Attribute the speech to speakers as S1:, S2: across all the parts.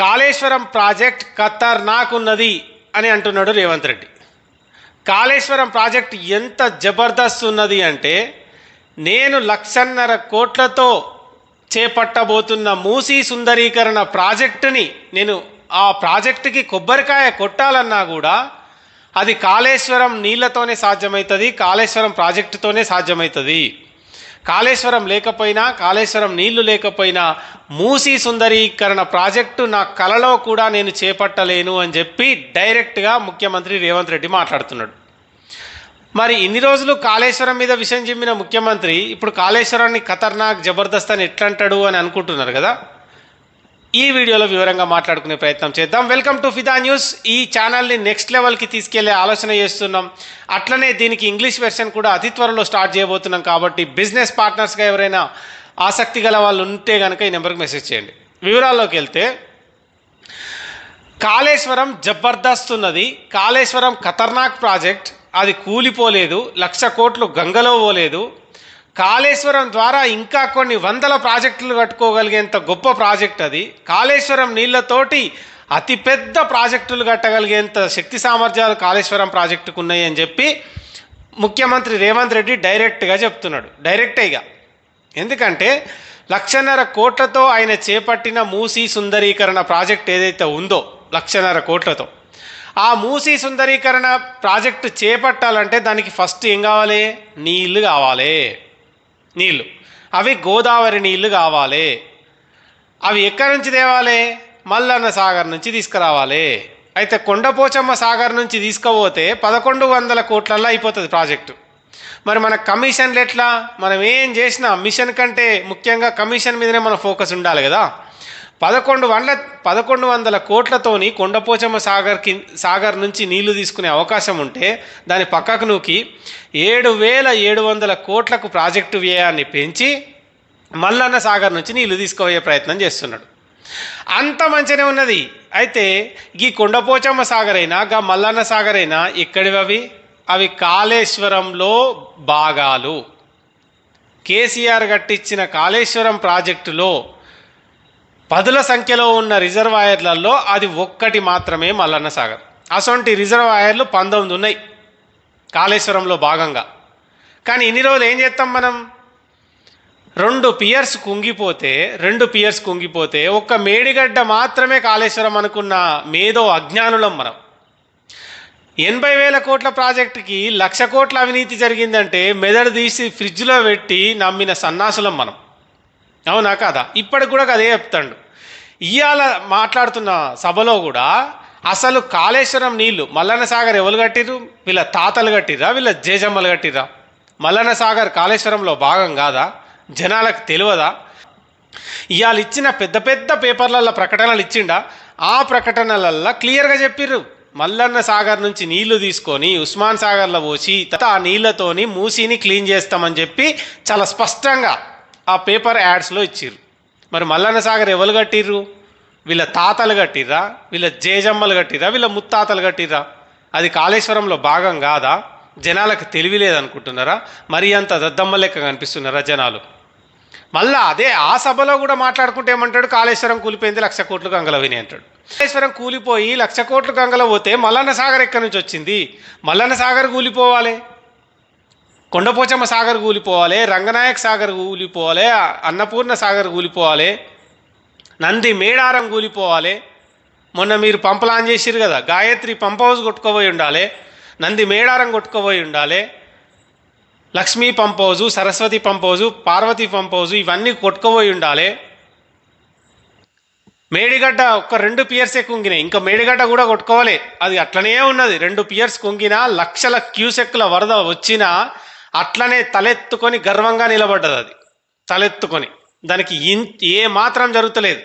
S1: Kaleshwaram project ఖతర్నాక్ ఉన్నది అని అంటున్నాడు రేవంత్ రెడ్డి. కాళేశ్వరం ప్రాజెక్ట్ ఎంత జబర్దస్త్ ఉన్నది అంటే నేను లక్షన్నర కోట్లతో చేపట్టబోతున్న మూసీ సుందరీకరణ ప్రాజెక్టుని నేను ఆ ప్రాజెక్టుకి కొబ్బరికాయ కొట్టాలన్నా కూడా అది కాళేశ్వరం నీళ్ళతోనే సాధ్యమవుతుంది కాళేశ్వరం ప్రాజెక్టుతోనే సాధ్యమవుతుంది కాళేశ్వరం లేకపోయినా కాళేశ్వరం నీళ్ళు లేకపోయినా మూసీ సుందరీకరణ ప్రాజెక్టు నా కలలో కూడా నేను చేపట్టలేను అని చెప్పి డైరెక్ట్గా ముఖ్యమంత్రి రేవంత్ రెడ్డి మాట్లాడుతున్నాడు. మరి ఇన్ని రోజులు కాళేశ్వరం మీద విషయం చెప్పిన ముఖ్యమంత్రి ఇప్పుడు కాళేశ్వరాన్ని ఖతర్నాక్ జబర్దస్త్ అని ఎట్లా అంటాడు అని అనుకుంటున్నారు కదా? ఈ వీడియోలో వివరంగా మాట్లాడుకునే ప్రయత్నం చేద్దాం. వెల్కమ్ టు ఫిదా న్యూస్ ఈ ఛానల్ని నెక్స్ట్ లెవెల్కి తీసుకెళ్ళే ఆలోచన చేస్తున్నాం. అట్లనే దీనికి ఇంగ్లీష్ వెర్షన్ కూడా అతి త్వరలో స్టార్ట్ చేయబోతున్నాం కాబట్టి బిజినెస్ పార్ట్నర్స్గా ఎవరైనా ఆసక్తి గల వాళ్ళు ఉంటే కనుక ఈ నెంబర్కి మెసేజ్ చేయండి. వివరాల్లోకి వెళ్తే కాళేశ్వరం జబర్దస్త్ ఉన్నది కాళేశ్వరం ఖతర్నాక్ ప్రాజెక్ట్ అది కూలిపోలేదు లక్ష కోట్లు గంగలో పోలేదు కాళేశ్వరం ద్వారా ఇంకా కొన్ని వందల ప్రాజెక్టులు కట్టుకోగలిగేంత గొప్ప ప్రాజెక్ట్ అది. కాళేశ్వరం నీళ్ళతోటి అతిపెద్ద ప్రాజెక్టులు కట్టగలిగేంత శక్తి సామర్థ్యాలు కాళేశ్వరం ప్రాజెక్టుకు ఉన్నాయి అని చెప్పి ముఖ్యమంత్రి రేవంత్ రెడ్డి డైరెక్ట్గా చెప్తున్నాడు. డైరెక్టేగా ఎందుకంటే లక్షన్నర కోట్లతో ఆయన చేపట్టిన మూసీ సుందరీకరణ ప్రాజెక్ట్ ఏదైతే ఉందో లక్షన్నర కోట్లతో. ఆ మూసీ సుందరీకరణ ప్రాజెక్టు చేపట్టాలంటే దానికి ఫస్ట్ ఏం కావాలి? నీళ్ళు కావాలి. నీళ్ళు. అవి గోదావరి నీళ్ళు కావాలి. అవి ఎక్కడి నుంచి తేవాలి? మల్లన్న సాగర్ నుంచి తీసుకురావాలి. అయితే కొండపోచమ్మ సాగర్ నుంచి తీసుకుపోతే పదకొండు వందల కోట్లల్లో అయిపోతుంది ప్రాజెక్టు. మరి మన కమిషన్లు ఎట్లా? మనం ఏం చేసినా మిషన్ కంటే ముఖ్యంగా కమిషన్ మీదనే మన ఫోకస్ ఉండాలి కదా. పదకొండు వందల పదకొండు వందల కోట్లతోని కొండపోచమ్మ సాగర్కి సాగర్ నుంచి నీళ్ళు తీసుకునే అవకాశం ఉంటే దాని పక్కకు నూకి ఏడు వేల ఏడు వందల కోట్లకు ప్రాజెక్టు వ్యయాన్ని పెంచి మల్లన్న సాగర్ నుంచి నీళ్ళు తీసుకోయే ప్రయత్నం చేస్తున్నాడు. అంత మంచినే ఉన్నది. అయితే ఈ కొండపోచమ్మ సాగర్ అయినా గా మల్లన్న సాగర్ అయినా ఎక్కడివి అవి? అవి కాళేశ్వరంలో భాగాలు. కేసీఆర్ కట్టించిన కాళేశ్వరం ప్రాజెక్టులో పదుల సంఖ్యలో ఉన్న రిజర్వాయర్లలో అది ఒక్కటి మాత్రమే మల్లన్న సాగర్. అసొంటి రిజర్వాయర్లు పంతొమ్మిది ఉన్నాయి. కాళేశ్వరంలో భాగంగా. కానీ ఇన్ని రోజులు ఏం చేస్తాం మనం? రెండు పియర్స్ కుంగిపోతే రెండు పియర్స్ కుంగిపోతే ఒక్క మేడిగడ్డ మాత్రమే కాళేశ్వరం అనుకున్న మేధో అజ్ఞానులం మనం. ఎనభై వేల కోట్ల ప్రాజెక్టుకి లక్ష కోట్ల అవినీతి జరిగిందంటే మెదడు తీసి ఫ్రిడ్జ్లో పెట్టి నమ్మిన సన్నాసులం మనం. అవునా కాదా? ఇప్పటికి కూడా అదే చెప్తాడు. ఇవాళ మాట్లాడుతున్న సభలో కూడా అసలు కాళేశ్వరం నీళ్ళు మల్లన్న సాగర్ ఎవరు కట్టిరు వీళ్ళ తాతలు కట్టిరా వీళ్ళ జేజమ్మలు కట్టిరా మల్లన్న సాగర్ కాళేశ్వరంలో భాగం కాదా? జనాలకు తెలియదా? ఇవాళ ఇచ్చిన పెద్ద పెద్ద పేపర్లలో ప్రకటనలు ఇచ్చిండా? ఆ ప్రకటనలల్లో క్లియర్గా చెప్పిర్రు. మల్లన్న సాగర్ నుంచి నీళ్ళు తీసుకొని ఉస్మాన్ సాగర్లో పోసి ఆ నీళ్ళతోని మూసీని క్లీన్ చేస్తామని చెప్పి చాలా స్పష్టంగా ఆ పేపర్ యాడ్స్లో ఇచ్చిర్రు. మరి మల్లన్న సాగర్ ఎవరు కట్టిర్రు? వీళ్ళ తాతలు కట్టిర్రా? వీళ్ళ జేజమ్మలు కట్టిర్రా? వీళ్ళ ముత్తాతలు కట్టిర్రా? అది కాళేశ్వరంలో భాగం కాదా? జనాలకు తెలివి లేదనుకుంటున్నారా మరి అంత దద్దమ్మ లెక్క కనిపిస్తున్నారా జనాలు? మళ్ళా అదే ఆ సభలో కూడా మాట్లాడుకుంటే ఏమంటాడు? కాళేశ్వరం కూలిపోయింది లక్ష కోట్లు గంగలవిని అంటాడు. కాళేశ్వరం కూలిపోయి లక్ష కోట్లు గంగల పోతే మల్లన్న సాగర్ ఎక్కడి నుంచి వచ్చింది? మల్లన్న సాగర్ కూలిపోవాలి. కొండపోచమ్మ సాగర్ కూలిపోవాలి రంగనాయక్ సాగర్ కూలిపోవాలి అన్నపూర్ణ సాగర్ కూలిపోవాలి నంది మేడారం కూలిపోవాలి. మొన్న మీరు పంపలు ఆన్ చేసిరు కదా గాయత్రి పంప్ హౌస్ కొట్టుకోబోయి ఉండాలి నంది మేడారం కొట్టుకోబోయి ఉండాలి Lakshmi pump house Saraswati pump house Parvati pump house ఇవన్నీ కొట్టుకోబోయి ఉండాలి. మేడిగడ్డ ఒక రెండు పియర్సే కుంగినాయి ఇంకా మేడిగడ్డ కూడా కొట్టుకోవాలి. అది అట్లనే ఉన్నది రెండు పియర్స్ కుంగినా లక్షల క్యూసెక్ల వరద వచ్చినా అట్లనే తలెత్తుకొని గర్వంగా నిలబడ్డది అది. తలెత్తుకొని. దానికి ఇన్ ఏ మాత్రం జరుగుతలేదు.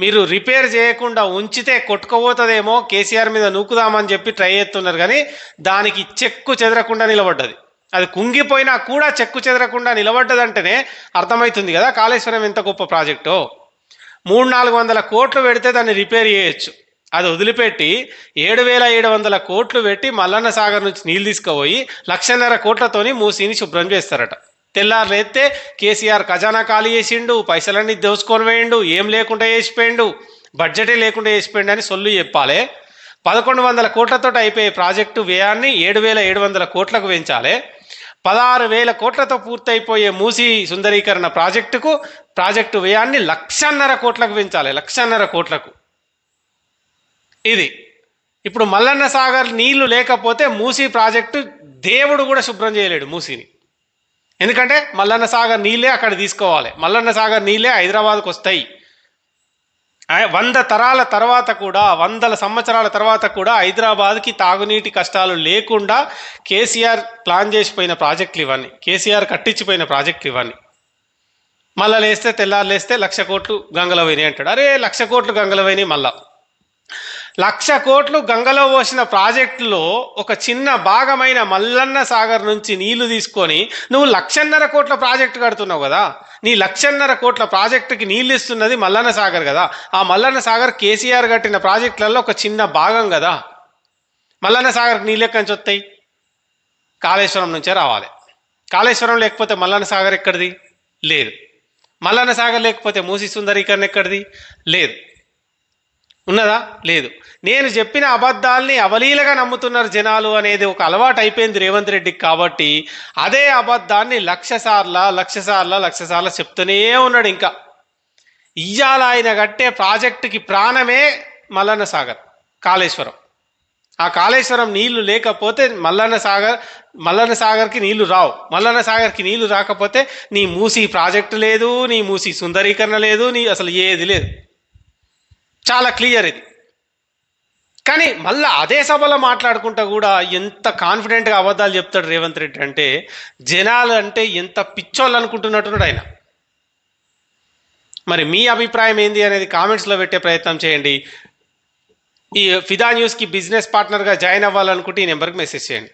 S1: మీరు రిపేర్ చేయకుండా ఉంచితే కొట్టుకోబోతుందేమో కేసీఆర్ మీద నూకుదామని చెప్పి ట్రై చేస్తున్నారు కానీ దానికి చెక్కు చెదరకుండా నిలబడ్డది. అది కుంగిపోయినా కూడా చెక్కు చెదరకుండా నిలబడ్డదంటేనే అర్థమవుతుంది కదా కాళేశ్వరం ఎంత గొప్ప ప్రాజెక్టో. మూడు నాలుగు వందల కోట్లు పెడితే దాన్ని రిపేర్ చేయొచ్చు. అది వదిలిపెట్టి ఏడు వేల ఏడు వందల కోట్లు పెట్టి మల్లన్న సాగర్ నుంచి నీళ్ళు తీసుకుపోయి లక్షన్నర కోట్లతోని మూసీని శుభ్రం చేస్తారట. తెల్లారు లేస్తే కేసీఆర్ ఖజానా ఖాళీ చేసిండు పైసలన్నీ దోసుకొని వేయండు ఏం లేకుండా చేసిపోయిండు బడ్జెటే లేకుండా వేసిపోయిండు అని సొల్లు చెప్పాలి. పదకొండు వందల కోట్లతో అయిపోయే ప్రాజెక్టు వ్యయాన్ని ఏడు వేల ఏడు వందల కోట్లకు పెంచాలి. పదహారు వేల కోట్లతో పూర్తయిపోయే మూసి సుందరీకరణ ప్రాజెక్టుకు ప్రాజెక్టు వ్యయాన్ని లక్షన్నర కోట్లకు పెంచాలి లక్షన్నర కోట్లకు. ఇది. ఇప్పుడు మల్లన్న సాగర్ నీళ్ళు లేకపోతే మూసీ ప్రాజెక్టు దేవుడు కూడా శుభ్రం చేయలేడు మూసీని. ఎందుకంటే మల్లన్న సాగర్ నీళ్ళే అక్కడ తీసుకోవాలి. మల్లన్న సాగర్ నీళ్ళే హైదరాబాద్కు వస్తాయి. వంద తరాల తర్వాత కూడా వందల సంవత్సరాల తర్వాత కూడా హైదరాబాద్కి తాగునీటి కష్టాలు లేకుండా కేసీఆర్ ప్లాన్ చేసిపోయిన ప్రాజెక్టులు ఇవన్నీ. కేసీఆర్ కట్టించిపోయిన ప్రాజెక్టులు ఇవన్నీ. మళ్ళా లేస్తే తెల్లారు లేస్తే లక్ష కోట్లు గంగలో పోయినాయి అంటాడు. అరే లక్ష కోట్లు గంగలో పోయినాయి మళ్ళా. లక్ష కోట్లు గంగలో పోసిన ప్రాజెక్టులో ఒక చిన్న భాగమైన మల్లన్న సాగర్ నుంచి నీళ్ళు తీసుకొని నువ్వు లక్షన్నర కోట్ల ప్రాజెక్టు కడుతున్నావు కదా. నీ లక్షన్నర కోట్ల ప్రాజెక్టుకి నీళ్ళు ఇస్తున్నది మల్లన్న సాగర్ కదా. ఆ మల్లన్న సాగర్ కేసీఆర్ కట్టిన ప్రాజెక్టులలో ఒక చిన్న భాగం కదా. మల్లన్న సాగర్కి నీళ్ళు ఎక్కడి నుంచి వస్తాయి? కాళేశ్వరం నుంచే రావాలి. కాళేశ్వరం లేకపోతే మల్లన్న సాగర్ ఎక్కడిది? లేదు. మల్లన్న సాగర్ లేకపోతే మూసి సుందరీకరణ ఎక్కడిది? లేదు. ఉన్నదా? లేదు. నేను చెప్పిన అబద్ధాల్ని అవలీలగా నమ్ముతున్నారు జనాలు అనేది ఒక అలవాటు అయిపోయింది రేవంత్ రెడ్డికి కాబట్టి అదే అబద్ధాన్ని లక్ష సార్ల లక్ష సార్ల లక్ష సార్ల చెప్తూనే ఉన్నాడు ఇంకా. ఇయ్యాల ఆయన కట్టే ప్రాజెక్టుకి ప్రాణమే మల్లన్న సాగర్ కాళేశ్వరం. ఆ కాళేశ్వరం నీళ్ళు లేకపోతే మల్లన్న సాగర్ మల్లన్న సాగర్కి నీళ్ళు రావు. మల్లన్న సాగర్కి నీళ్ళు రాకపోతే నీ మూసి ప్రాజెక్టు లేదు నీ మూసి సుందరీకరణ లేదు నీ అసలు ఏది లేదు. చాలా క్లియర్ ఇది. కానీ మళ్ళీ అదే సభలో మాట్లాడుకుంటా కూడా ఎంత కాన్ఫిడెంట్గా అబద్ధాలు చెప్తాడు రేవంత్ రెడ్డి అంటే జనాలు అంటే ఎంత పిచ్చోళ్ళు అనుకుంటున్నట్టున్నాడు ఆయన. మరి మీ అభిప్రాయం ఏంది అనేది కామెంట్స్లో పెట్టే ప్రయత్నం చేయండి. ఈ ఫిదా న్యూస్కి బిజినెస్ పార్ట్నర్గా జాయిన్ అవ్వాలనుకుంటే ఈ నెంబర్కి మెసేజ్ చేయండి.